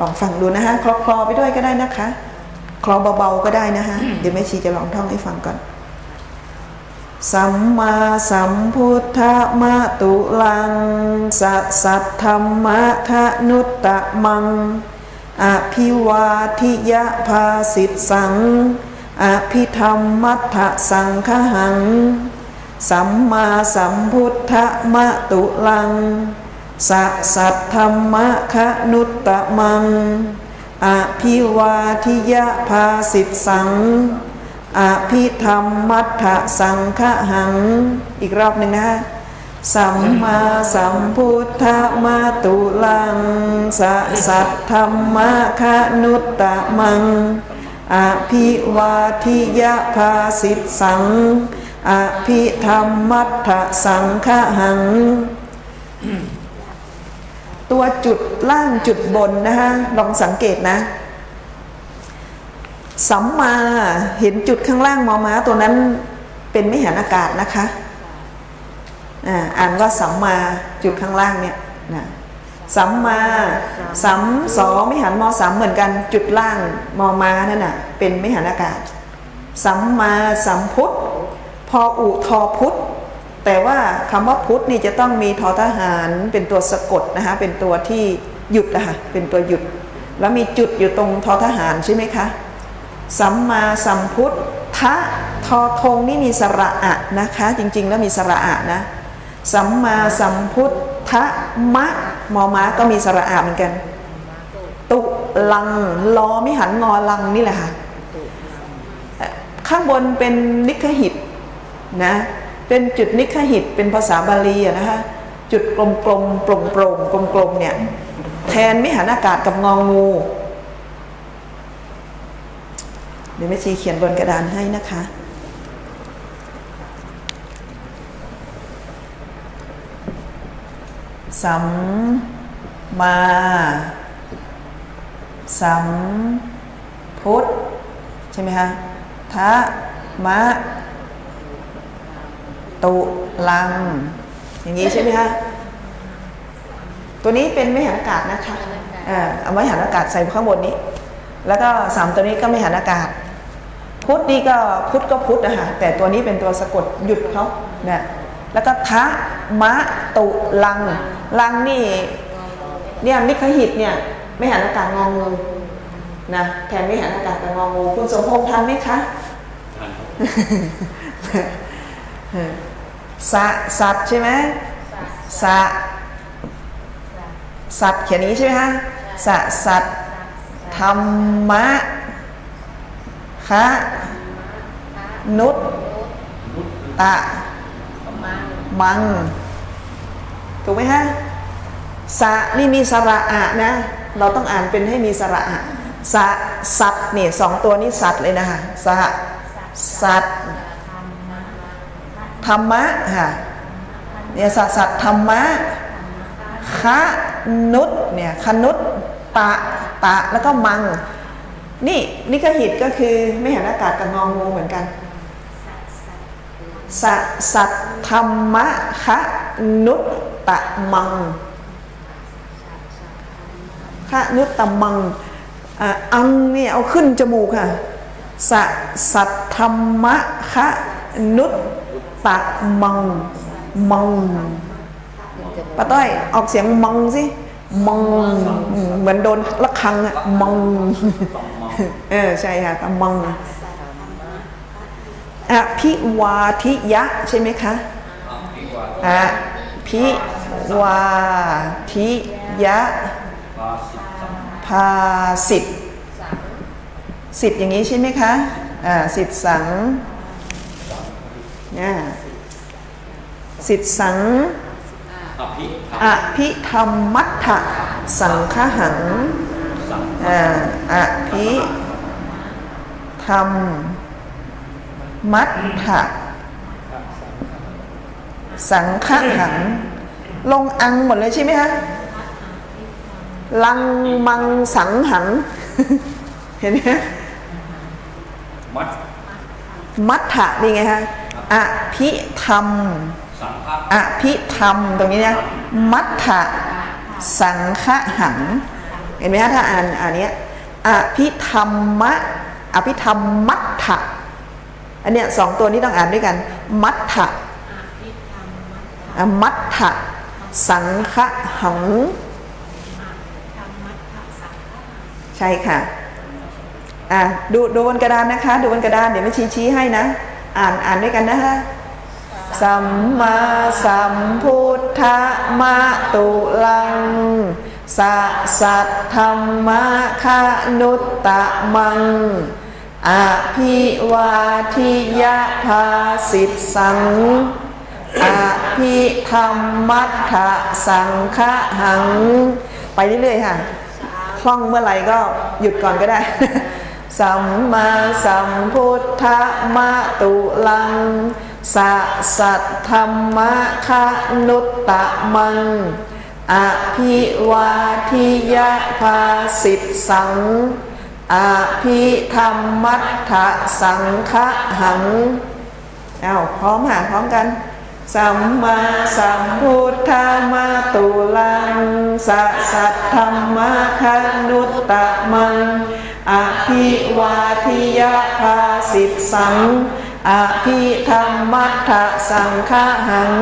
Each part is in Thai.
ลองฟังดูนะคะคลอคลอๆไปด้วยก็ได้นะคะคลอเบาๆก็ได้นะคะเดี๋ยวแม่ชีจะลองท่องให้ฟังก่อน สัมมาสัมพุทธมะตุลังสัสสัทธรรมะทะนุตตะมัง อภิวาทิยะภาสิทสัง อภิธรรมมัทธสังคหัง สัมมาสัมพุทธมะตุลัง สัสัทธรรมะคะนุตตะมัง อภิวาทิยะภาสิทสัง อภิธรรมมัทธสังฆหัง อีกรอบหนึ่งนะสัมมาสัมพุทธมาตุลังสัสสัทธรรมะคะนุตตะมัง อภิวาทิยะภาสิทสัง อภิธรรมมัทธสังฆหัง ตัวจุดล่างจุดบนนะฮะลองสังเกตนะ สัมมาเห็นจุดข้างล่างมอม้าตัวนั้นเป็นไม่หันอากาศนะคะอ่าอ่านว่าสัมมาจุดข้างล่างเนี่ยนะสัมมาสัมสอไม่หันมอสามเหมือนกันจุดล่างมอม้านั่นน่ะเป็นไม่หันอากาศ สัมมาสัมพุทธพออุทอพุทธ แต่ว่าคำว่าพุทธนี่จะต้องมีทอทหารเป็นตัวสะกดนะคะเป็นตัวที่หยุดนะคะเป็นตัวหยุด แล้วมีจุดอยู่ตรงทอทหารใช่ไหมคะสัมมาสัมพุทธะทอทงนี่มีสระอะนะคะจริงๆแล้วมีสระอะนะสัมมาสัมพุทธะมะมอมาก็มีสระอะเหมือนกัน ตุลังลอไม่หันงอลังนี่แหละค่ะข้างบนเป็นนิคหิตนะ เป็นจุดนิคหิตเป็นภาษาบาลีนะคะจุดกลมๆโปร่งโปร่งๆกลมๆเนี่ยแทนม่หันอากาศกับงองูเดี๋ยวแม่ชีเขียนบนกระดานให้นะคะ สัมมา สัมพุทธใช่ไหมคะทะมะ ตุลัง อย่างนี้ใช่ไหมคะตัวนี้เป็นไม่หันอากาศนะคะอ่าเอาไว้หันอากาศใส่ข้างบนนี้ แล้วก็สามตัวนี้ก็ไม่หันอากาศ พุทธนี่ก็พุทธก็พุทธนะคะแต่ตัวนี้เป็นตัวสะกดหยุดเขาเนี่ยแล้วก็ทะมะตุลัง ลังนี่เนี่ยนิคหิตเนี่ยไม่หันอากาศงองูนะแทนไม่หันอากาศกับงองูคุณสมพงษ์ทันไหมคะทันครับ สะสัตว์ใช่ไหมสะสัตว์เขียนนี้ใช่ไหมฮะสะสัตว์ธรรมะคะนุตตะมัง ถูกไหมฮะสะนี่มีสระอะนะ เราต้องอ่านเป็นให้มีสระอะสะสัตว์เนี่ยสองตัวนี้สัตว์เลยนะคะสะสัตว์ ธรรมะค่ะเนี่ยสัตว์สัตธรรมะคะนุษเนี่ยคนุษตะตะแล้วก็มัง นี่นิคหิตก็คือไม่เหันอากาศกับงองงูเหมือนกันสะสัตธรรมะคะนุตตะมังคะนุตตะมังอะอังเนี่ยเอาขึ้นจมูกค่ะสะสัตธรรมะคะ นุตตะมัง มังป้าต้อยออกเสียงมังสิมังเหมือนโดนละครังอะมังเออใช่ค่ะตะมังอภิวาทิยะใช่ไหมคะอะอีกว่าอภิวาทิยะภาสิตสัมภาสิทธิ์สิทธิ์อย่างนี้ใช่ไหมคะอ่าสิทธิ์สัง นี่ยสิทธิ์สังอภิธรรอมภิธรรมมัทธสังฆหังสัมอ่าอภิธรรมมัทธสังฆหัง ลงอังหมดเลยใช่ไหมคะลังมังสังหัง เห็นไหมคะมัดมัทธะนี่ไงคะ อภิธรรมสังฆะอภิธรรมตรงนี้เนี่ยมัทธะสังฆหัง เห็นไหมฮะถ้าอ่านอ่านเนี้ยอภิธรรมะอภิธรรมมัตถะอันเนี้ยสองตัวนี้ต้องอ่านด้วยกัน มัตถะอะมัตถะสังฆะหัง ใช่ค่ะ อะ ดูดูบนกระดานนะคะ ดูบนกระดานเดี๋ยวไม่ชี้ชี้ให้นะ อ่านอ่านด้วยกันนะคะสัมมาสัมพุทธะมะตุลังสะสัทธรรมะคะนุตตะมังอภิวาทิยะภาสิทสังอภิธรรมัตถสังฆะหัง ไปเรื่อยๆค่ะคล่องเมื่อไหร่ก็หยุดก่อนก็ได้ สัมมาสัมพุทธมะตุลังสะสัทธรรมะคะนุตตะมัง อภิวาทิยะภาสิทสัง อภิธรรมัตถสังฆะหัง เอาพร้อมหาพร้อมกันสัมมาสัมพุทธามาตุลังสัสสัทธรรมะคนุตตะมัง อภิวาทิยะภาสิทสังอภิธรรมัตถสังฆหัง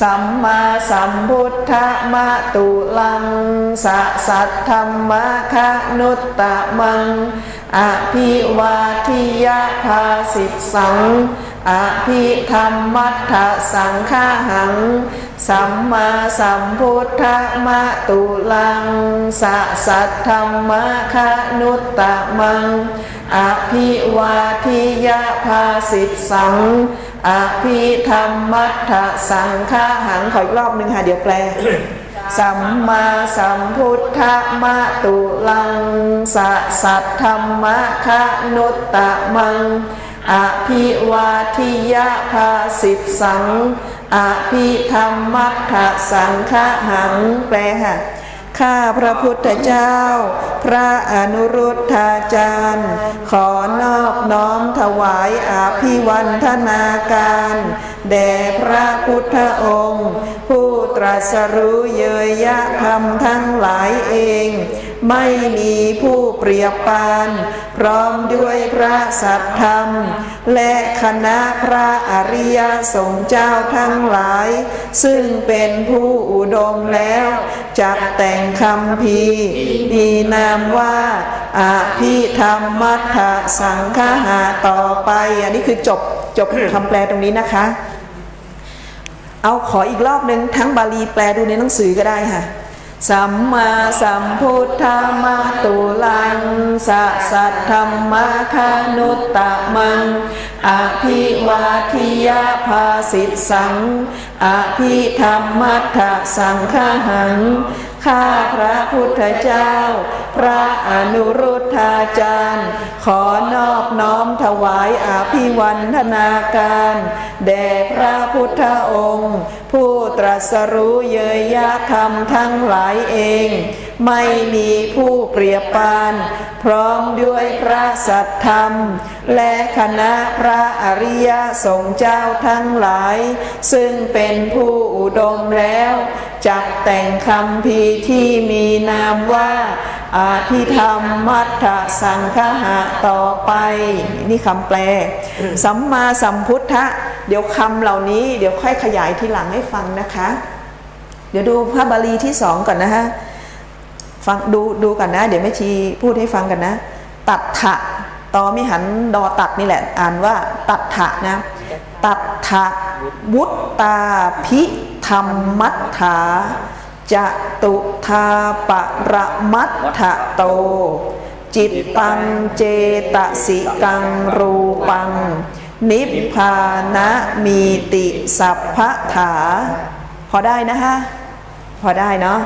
สัมมาสัมพุทธมาตุลังสัสัทธรรมะคนุตตะมังอภิวาทิยะภาสิทสัง อภิธรรมัตถสังฆาหัง สัมมาสัมพุทธมะตุลังสะสัทธรรมะคนุตตะมัง อภิวาทิยะภาสิทสัง อภิธรรมัตถสังฆาหัง ขออีกรอบหนึ่งค่ะเดี๋ยวแปลสัมมาสัมพุทธมะตุลังสะสัทธรรมะคนุตตะมัง อภิวาทิยะภาสิทสัง อภิธรรมัตถสังฆหังแปลค่ะข้าพระพุทธเจ้า พระอนุรุทธาจารย์ ขอนอบน้อมถวายอาภิวันธนาการ แด่พระพุทธองค์ ผู้ตรัสรู้เยยยะธรรมทั้งหลายเอง ไม่มีผู้เปรียบปาน พร้อมด้วยพระสัทธรรม และคณะพระอริยสงฆ์เจ้าทั้งหลาย ซึ่งเป็นผู้อุดมแล้วจัดแต่งคำพีมีนามว่าอภิธรรมมัทธสังฆหาต่อไป อันนี้คือจบจบคำแปลตรงนี้นะคะ เอาขออีกรอบหนึ่งทั้งบาลีแปลดูในหนังสือก็ได้ค่ะ สัมมาสัมพุทธมาตุลังสะสัทธรรมะคานุตตะมัง อภิวาทิยาภาสิตสัง อภิธรรมัตะสังฆหังข้าพระพุทธเจ้า พระอนุรุทธาจารย์ ขอนอบน้อมถวายอาภิวันธนาการ แด่พระพุทธองค์ ผู้ตรัสรู้เยยยะธรรมทั้งหลายเอง ไม่มีผู้เปรียบปาน พร้อมด้วยพระสัทธรรม และคณะพระอริยสงฆ์เจ้าทั้งหลาย ซึ่งเป็นผู้อุดมแล้วจักแต่งคำพีที่มีนามว่าอาทิธรรมมัทธสังฆหะต่อไป นี่คำแปล สัมมาสัมพุทธะ เดี๋ยวคำเหล่านี้เดี๋ยวค่อยขยายทีหลังให้ฟังนะคะ เดี๋ยวดูพระบาลีที่สองก่อนนะฮะ ฟังดูดูกันนะ เดี๋ยวแม่ชีพูดให้ฟังกันนะ ตัดถะตอมิหันดอตัดนี่แหละ อ่านว่าตัดถะนะ ตัดถะวุตตาพิธรรมัตถาจะตุทาปะระมัตถโต จิตตังเจตสิกังรูปัง นิพพานะมีติสัพพะถา พอได้นะฮะ พอได้เนาะ